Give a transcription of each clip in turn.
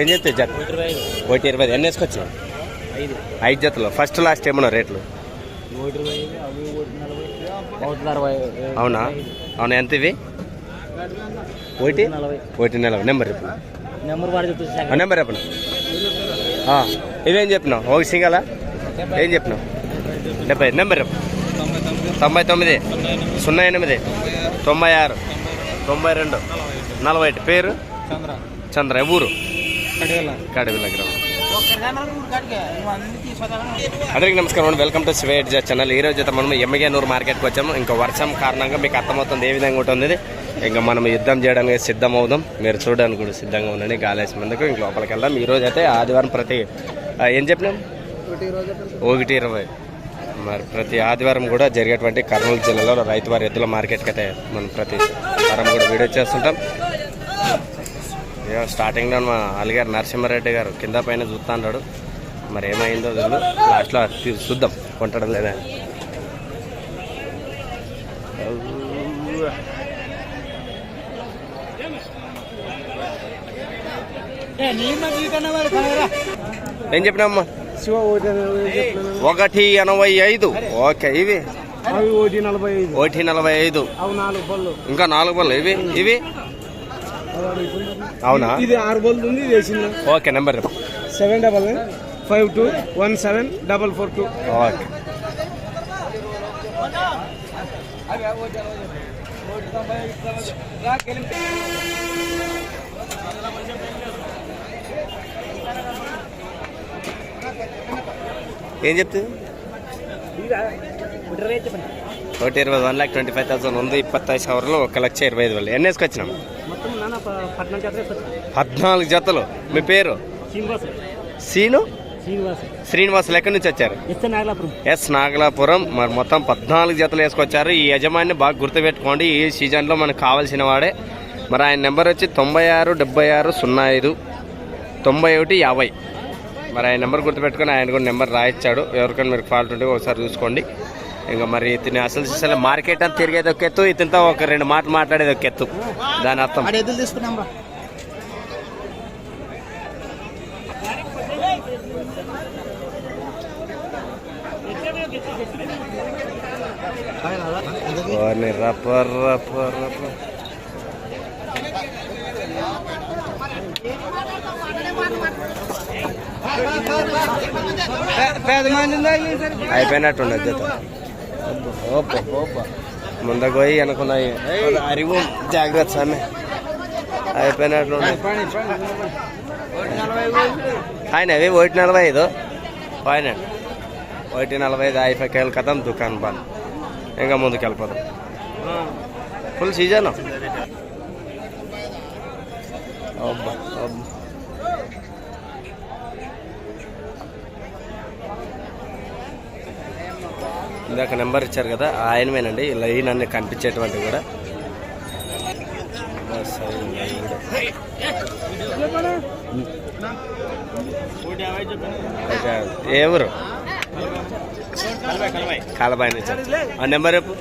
ఏం చెప్తే జత? ఒకటి ఇరవై ఎన్ని వేసుకొచ్చినావు ఐదు జతలు. ఫస్ట్ లాస్ట్ ఏమన్నా రేట్లు? అవునా? అవునా ఎంత ఇవి? ఒకటి ఒకటి నెల. నెంబర్ చెప్పు. నెంబర్ వాడి చెప్పను ఇవేం చెప్పినావు? ఒక సింగలా? ఏం చెప్పినావు? డెబ్బై నెంబర్ చెప్పు. తొంభై తొమ్మిది. సున్నా ఎనిమిది. తొంభై ఆరు. తొంభై రెండు. నలభై ఒకటి పేరు? చంద్ర. చంద్ర. ఊరు అందరికీ నమస్కారం అండి. వెల్కమ్ టు స్వేట్ జా ఛానల్. ఈ రోజు అయితే మనం ఎమ్మగేనూరు మార్కెట్కి వచ్చాము. ఇంకా వర్షం కారణంగా మీకు అర్థమవుతుంది ఏ విధంగా ఉంటుంది. ఇంకా మనం యుద్ధం చేయడానికి సిద్ధం అవుదాం మీరు చూడడానికి కూడా సిద్ధంగా ఉండండి. గాలేసి మందుకు ఇంక లోపలికి వెళ్దాం. ఈ రోజు అయితే ఆదివారం ప్రతి ఏం చెప్పినాం? ఒకటి ఇరవై. మరి ప్రతి ఆదివారం కూడా జరిగేటువంటి కర్నూలు జిల్లాలో రైతు వారి ఎద్దుల మార్కెట్కి అయితే మనం ప్రతి వారం కూడా వీడియో చేస్తుంటాం. స్టార్టింగ్లో మా అలిగారు నరసింహారెడ్డి గారు కింద పైన చూస్తా అన్నాడు మరి ఏమైందో తెలియదు లాస్ట్లో తీ- చూద్దాం కొంటడం లేదా. ఏం చెప్పినామ్మా శివ ఒకటి ఎనభై ఐదు. ఓకే ఇవి? ఒకటి నలభై ఐదు. ఇంకా నాలుగు పళ్ళు ఇవి? ఇవి? అవునా? ఇది ఆరు బోల్డ్ ఉంది వేసింది. Okay number seven double nine five two one seven double four two. Okay. ఏం చెప్తుంది? ఒకటి ఇరవై one lakh twenty five thousand ఉంది ఇప్పత్తైదు సవర్లో ఒక లక్ష ఇరవై ఐదు వేలు. ఎన్నేసుకొచ్చినాము పద్నాలుగు జతలు మీ పేరు? సీను? శ్రీనివాస్ శ్రీనివాసులు ఎక్కడి నుంచి వచ్చారు? ఎస్ నాగలాపురం. మరి మొత్తం పద్నాలుగు జతలు వేసుకొచ్చారు. ఈ యజమాని బాగా గుర్తుపెట్టుకోండి. ఈ సీజన్లో మనకు కావాల్సిన వాడే. మరి ఆయన నెంబర్ వచ్చి తొంభై ఆరు డెబ్బై ఆరు సున్నా ఐదు తొంభై ఒకటి యాభై. మరి ఆయన నెంబర్ గుర్తుపెట్టుకొని ఆయన కూడా నెంబర్ రాయిచ్చాడు. ఎవరికైనా మీరు ఫాల్ట్ ఉంటే ఒకసారి చూసుకోండి. ఇంకా మరి ఇతని అసలు అసలు మార్కెట్ అంతా తిరిగేది ఒక ఎత్తు ఇతనితో ఒక రెండు మాటలు మాట్లాడేది ఒక ఎత్తు. దాని అర్థం. రప్ప రప్ప రప్ప. పేద మంది అయిపోయినట్టుండే జత. ముందుకు పోయి అనుకున్నాయి అరివు. జాగ్రత్త సామె అయిపోయినట్లుండే. ఆయన అవి ఒకటి నలభై ఐదు ఫైన్ ఒకటి నలభై ఐదు? ఐఫై కేలు కథం దుకాణం బంద్. ఇంకా ముందుకు వెళ్ళిపోదాం ఫుల్ సీజన్ అబ్బా అబ్బా. ఇందాక నెంబర్ ఇచ్చారు కదా ఆయనమేనండి. లైన్ అన్ని నన్ను కనిపించేటువంటి కూడా. ఎవరు అయింది, కాలబాయి ఆ నెంబర్ రేపు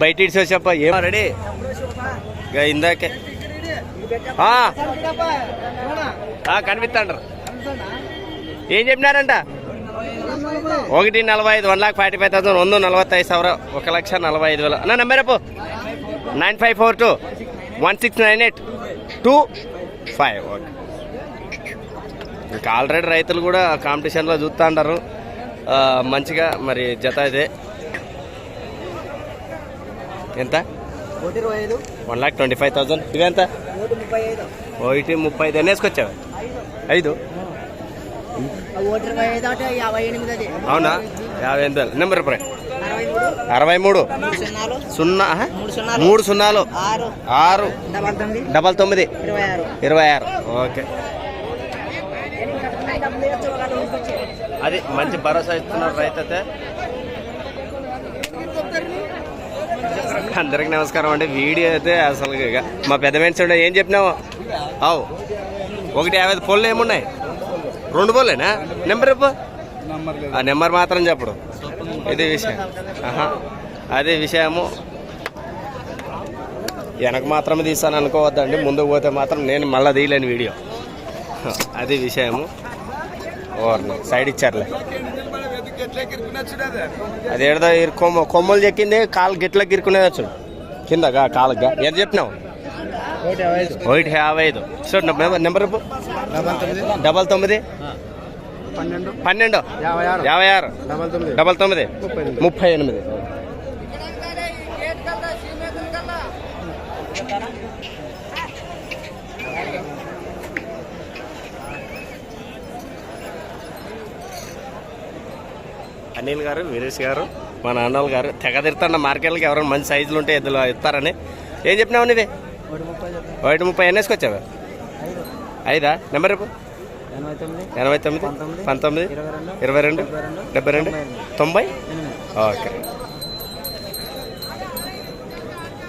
బయట ఇడిచి వచ్చప్ప ఏం? రెడీ. ఇందాకే. కనిపిస్తాండ్రు. ఏం చెప్పినారంట? ఒకటి నలభై ఐదు one lakh forty five thousand వంద నలభై ఐదు సవర ఒక లక్ష నలభై ఐదు వేల. అన్న ఎప్పు nine five four two one six nine eight two five. Okay. ఇంకా ఆల్రెడీ రైతులు కూడా కాంపిటీషన్లో చూస్తూ ఉంటారు మంచిగా మరి జత ఇదే. ఎంత? One lakh twenty five thousand. ఇవెంత? ఒకటి ముప్పై ఐదు. ఎన్ని వేసుకొచ్చావు? ఐదు? అవునా? యాభై ఎనిమిది నెంబర్ ఇప్పుడు అరవై మూడు. సున్నా? మూడు సున్నాలు. ఆరు. డబల్ తొమ్మిది. ఇరవై ఆరు. ఓకే. అది మంచి భరోసా ఇస్తున్నారు రైతు అయితే అందరికి నమస్కారం అండి. వీడియో అయితే అసలు ఇక మా పెద్ద మనిషి ఉండే ఏం చెప్పినావు? అవు. ఒకటి యాభై పొల్లు ఏమున్నాయి? రెండు పొల్లేనా నెంబర్ ఇప్పు ఆ నెంబర్ మాత్రం చెప్పడు. ఇది విషయం. ఆహా. అదే విషయము. వెనక మాత్రమే తీస్తాను అనుకోవద్దండి. ముందుకు పోతే మాత్రం నేను మళ్ళీ తీయలేను వీడియో. అది విషయము. ఓర్ని. సైడ్ ఇచ్చారులే. అది ఎడదా కొమ్మ కొమ్మలు చెక్కింది కాలు గిట్లకి ఇరుకునేది చూడు. కిందగా కాలుగా ఎంత చెప్పినావు? ఒకటి యాభై ఐదు. చూడు నెంబర్ నెంబర్ డబల్ తొమ్మిది? పన్నెండు. పన్నెండు యాభై ఆరు. డబల్ తొమ్మిది. ముప్పై ఎనిమిది. అనిల్ గారు వీరేష్ గారు మా నాన్నలు గారు. తెగ తిరుతాన్న మార్కెట్లకి ఎవరైనా మంచి సైజులు ఉంటే ఇద్దరు ఇస్తారని. ఏం చెప్పినావు నీది ఒకటి ముప్పై ఎన్ని వేసుకొచ్చావా ఐదా? నెంబర్ రేపు ఎనభై తొమ్మిది. పంతొమ్మిది. ఇరవై రెండు. డెబ్బై రెండు. తొంభై? ఓకే.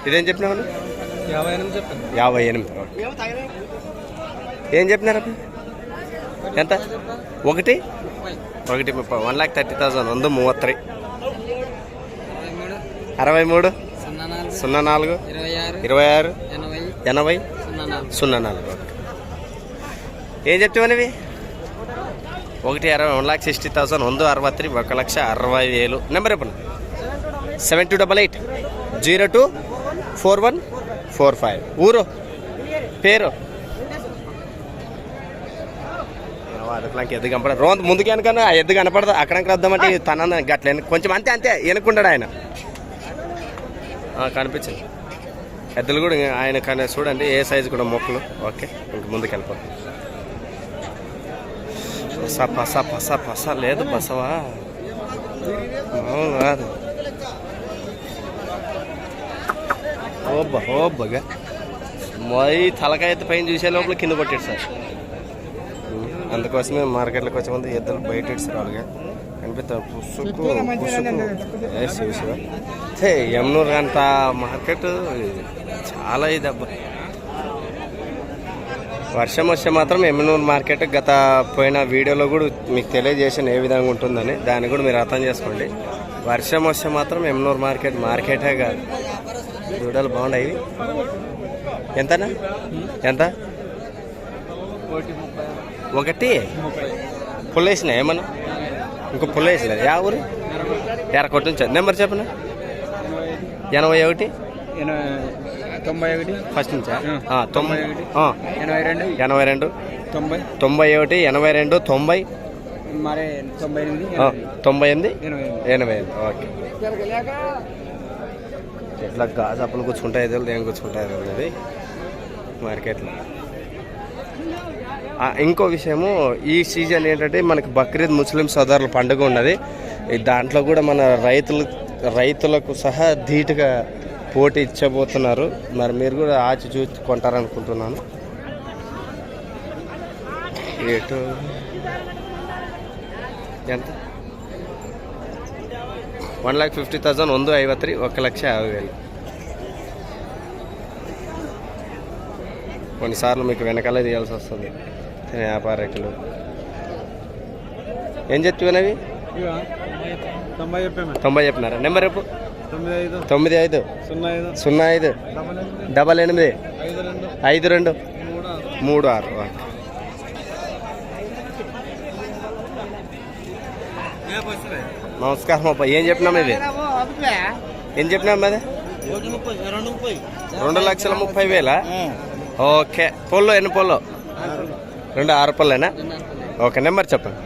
ఇదేం చెప్పినావు యాభై ఎనిమిది యాభై ఎనిమిది. ఓకే. ఏం చెప్పినారు అప్పుడు? ఎంత? ఒకటి? ఒకటి ముప్పై. One lakh thirty thousand. వంద మూవత్తి అరవై మూడు? సున్నా నాలుగు? ఇరవై ఆరు? ఎనభై? సున్నా నాలుగు. ఏం చెప్తామనివి ఒకటి అరవై. One lakh sixty thousand. వంద అరవై త్రీ ఒక లక్ష అరవై వేలు. నెంబర్ ఎప్పుడు seven two double eight. Zero two four one four five. ఊరు? పేరు? అట్లా ఎద్దు కనపడదు. రోంత ముందుకు వెనకన్నా ఆ ఎద్దు కనపడదు. అక్కడికి వద్దామంటే తన గట్ల. కొంచెం అంతే అంతే. వెనుకుంటాడు ఆయన. కనిపించింది. ఎద్దులు కూడా ఆయన కానీ చూడండి ఏ సైజు కూడా మొక్కలు. ఓకే ఇంక ముందుకు వెళ్ళిపోతుంది పస పస పస పస లేదు బసవా? అవును కాదు. ఓబ్బా ఓబ్బగా మరి తలకాయ పైన చూసే లోపల కింద కొట్టాడు సార్. అందుకోసమే మార్కెట్లోకి వచ్చే ముందు ఎద్దులు బయట ఇస్తారు వాళ్ళగా కనిపిస్తా పుసుకు పుసుకు. ఏ యమునూరు అంత మార్కెట్ చాలా ఇది అబ్బా వర్షం వస్తే మాత్రం ఎమ్మెనూరు మార్కెట్ గత పోయిన వీడియోలో కూడా మీకు తెలియజేసాను ఏ విధంగా ఉంటుందని. దాన్ని కూడా మీరు అర్థం చేసుకోండి. వర్షం వస్తే మాత్రం ఎమ్మెనూరు మార్కెట్ మార్కెటే కాదు. దూడలు బాగున్నాయి ఎంతనా? ఎంత? ఒకటి. పుల్లేసిన ఏమన్నా? ఇంకో పుల్లేసిన. యా ఊరు? ఎర్రకొట్టు నుంచి. నెంబర్ చెప్పనా? ఎనభై ఒకటి. తొంభై ఒకటి. ఫస్ట్ నుంచా? తొంభై ఆ, ఎనభై రెండు. ఎనభై రెండు. తొంభై. తొంభై ఒకటి ఎనభై రెండు తొంభై. మరి తొంభై ఎనిమిది తొంభై ఎనిమిది? ఎనభై ఎనిమిది. ఓకే. ఎట్లా గాజాపులు కూర్చుంటాయి ఎదురు ఏం కూర్చుంటాయి అనేది మార్కెట్లో ఇంకో విషయము ఈ సీజన్ ఏంటంటే మనకి బక్రీద్ ముస్లిం సోదరుల పండుగ ఉన్నది ఈ దాంట్లో కూడా మన రైతులు రైతులకు సహా ధీటుగా పోటీ ఇచ్చబోతున్నారు మరి మీరు కూడా ఆచి చూసి కొంటారనుకుంటున్నాను రేటు ఎంత ಒನ್ ಲ್ಯಾಕ್ ಫಿಫ್ಟಿ ತೌಸಂಡ್ ಒಂದು ಐವತ್ತು ರೀ ఒక లక్ష యాభై వేలు కొన్నిసార్లు మీకు వెనకాలే తీయాల్సి వస్తుంది వ్యాపారకులు ఏం చెప్తున్నవి తొంభై చెప్పినారా? నెంబర్ రేపు తొమ్మిది ఐదు. సున్నా ఐదు. డబల్ ఎనిమిది. ఐదు రెండు. మూడు ఆరు. నమస్కారం అబ్బా. ఏం చెప్పినాం ఇది? ఏం చెప్పినాం అది రెండు లక్షల ముప్పై వేలా? ఓకే. పొల్లో ఎన్ని పొల్లో? రెండు ఆరు పళ్ళేనా ఓకే నెంబర్ చెప్పండి.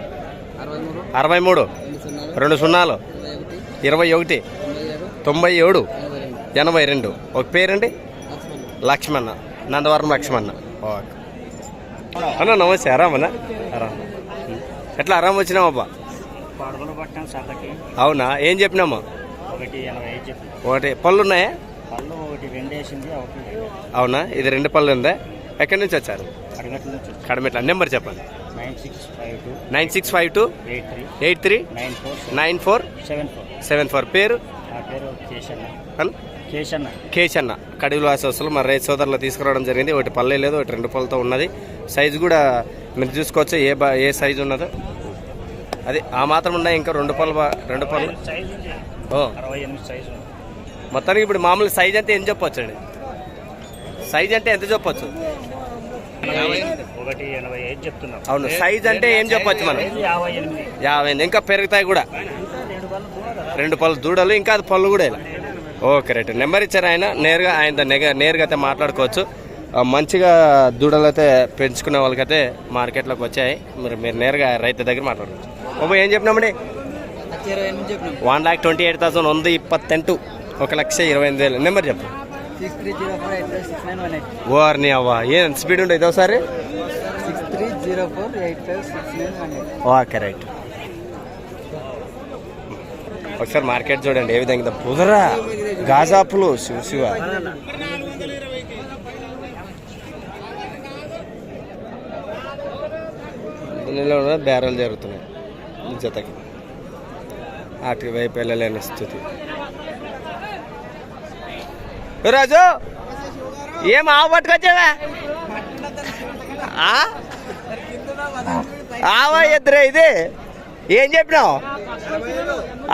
అరవై మూడు. రెండు సున్నాలు. ఇరవై ఒకటి. తొంభై ఏడు. ఎనభై రెండు. ఒక పేరండి? లక్ష్మణ్. నందవరం లక్ష్మణ. ఓకే. అన్న నమస్తే. ఆరామన్నా ఆరామ్ ఎట్లా ఆరామ్ వచ్చినామబ్బా అవునా? ఏం చెప్పినామా? ఒకటి పళ్ళు ఉన్నాయా? అవునా? ఇది రెండు పళ్ళు ఉందా? ఎక్కడి నుంచి వచ్చారు? కడమెట్ల నెంబర్ చెప్పండి. Nine six five two eight three nine four seven four పేరు? కేశన్న. కడిగులు వాసవస్తులు మరి రైతు సోదరులు తీసుకురావడం జరిగింది. ఒకటి పల్లె లేదు ఒకటి రెండు పళ్ళతో ఉన్నది. సైజు కూడా మీరు చూసుకోవచ్చు. ఏ బా ఏ సైజు ఉన్నదో. అది ఆ మాత్రం ఉన్నాయి. ఇంకా రెండు పళ్ళు బా- రెండు పళ్ళు. ఓ. మొత్తానికి ఇప్పుడు మామూలు సైజ్ అంటే ఎంత చెప్పొచ్చు అండి సైజ్ అంటే ఎంత చెప్పొచ్చు? అవును సైజ్ అంటే ఏం చెప్పొచ్చు మనం? యాభై ఇంకా పెరుగుతాయి కూడా. రెండు పళ్ళు దూడలు ఇంకా అది పళ్ళు కూడా ఓకే రైట్. నెంబర్ ఇచ్చారు ఆయన. నేరుగా ఆయన నేరుగా అయితే మాట్లాడుకోవచ్చు. మంచిగా దూడలు అయితే పెంచుకున్న వాళ్ళకైతే మార్కెట్లోకి వచ్చాయి. మీరు మీరు నేరుగా రైతు దగ్గర మాట్లాడుకోవచ్చు ఓ ఏం చెప్పినామండి one lakh twenty eight thousand వంద ఇప్పత్తెంటు. ఒక లక్ష ఇరవై ఎనిమిది వేలు. నెంబర్ చెప్పండి ఓర్ని అవ్వ. ఏం స్పీడ్ ఉండేది ఒకసారి? ఓకే రైట్ ఒకసారి మార్కెట్ చూడండి ఏ విధంగా బుదరా గాజాపులు శివ శివ. కూడా బేరాలు జరుగుతున్నాయి జతకి. అటు వైపు వెళ్ళలేని స్థితి. రాజు? ఏం ఆవు పట్టుకొచ్చావా? ఆవా ఇద్దరే ఇది? ఏం చెప్పినావు?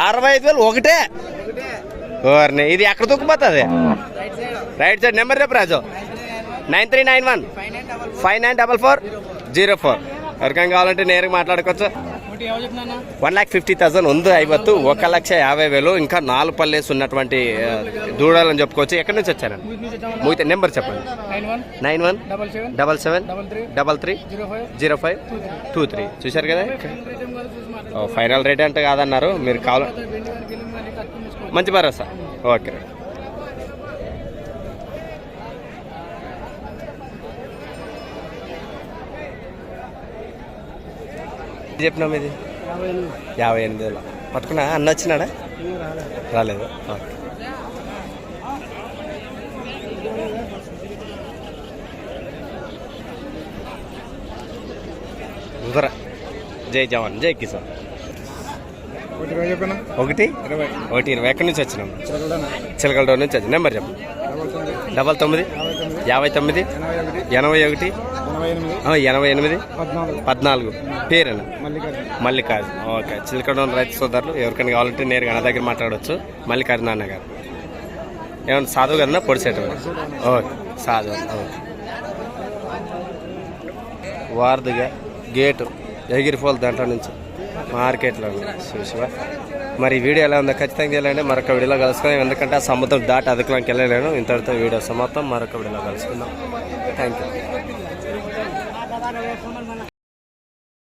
అరవై ఐదు వేలు ఒకటే? ఓర్ని ఇది ఎక్కడ తొక్కుపోతుంది? రైట్ సైడ్ నెంబర్ రేపు Raju. Nine three nine one. Five nine double four. Zero four. ఎవరికైనా కావాలంటే నేరుగా మాట్లాడుకోవచ్చు. వన్ ల్యాక్ ఫిఫ్టీ థౌసండ్ ఉంది ఐవత్తు ఒక లక్ష యాభై వేలు ఇంకా నాలుగు పల్లేసి ఉన్నటువంటి దూడాలని చెప్పుకోవచ్చు ఎక్కడి నుంచి వచ్చారండి ముగితే నెంబర్ చెప్పండి nine one double seven double three zero five two three చూశారు కదా ఓ, ఫైనల్ రేట్ అంటే కాదన్నారు మీరు కావాలి మంచి భరోసా ఓకే చెప్పినాం ఇది యాభై ఎనిమిది వేలు. పట్టుకున్నా? అన్న వచ్చినాడా? రాలేదు. ఓకే. ఉదర జై జవాన్ జై కిసాన్. ఒకటి? ఒకటి ఇరవై. ఎక్కడి నుంచి వచ్చినాం చిలకలడోర్ నుంచి వచ్చి నెంబర్ చెప్పు. డబల్ తొమ్మిది. యాభై తొమ్మిది. ఎనభై ఒకటి? ఎనభై ఎనిమిది. పద్నాలుగు. పేరేనా? మల్లికార్జున. ఓకే. చిలకడోన్ రైతు సోదరులు ఎవరికైనా కావాలంటే నేరుగా నా దగ్గర మాట్లాడవచ్చు మల్లికార్జున అన్న గారు. ఏమన్నా సాధువు కదన్నా పొడిసేటప్పుడు ఓకే. సాధువు. ఓకే. వారధిగా గేటు ఎగిరిపోలు దాంట్లో నుంచి మార్కెట్లో చూసివా? మరి వీడియో ఎలా ఉందో ఖచ్చితంగా తెలియండి మరొక వీడియోలో కలుసుకుందాం. ఎందుకంటే ఆ సముద్రం దాటి అదుకులోకి వెళ్ళలేను. ఇంతటితో వీడియో సమాప్తం. మరొక వీడియోలో కలుసుకుందాం. Thank you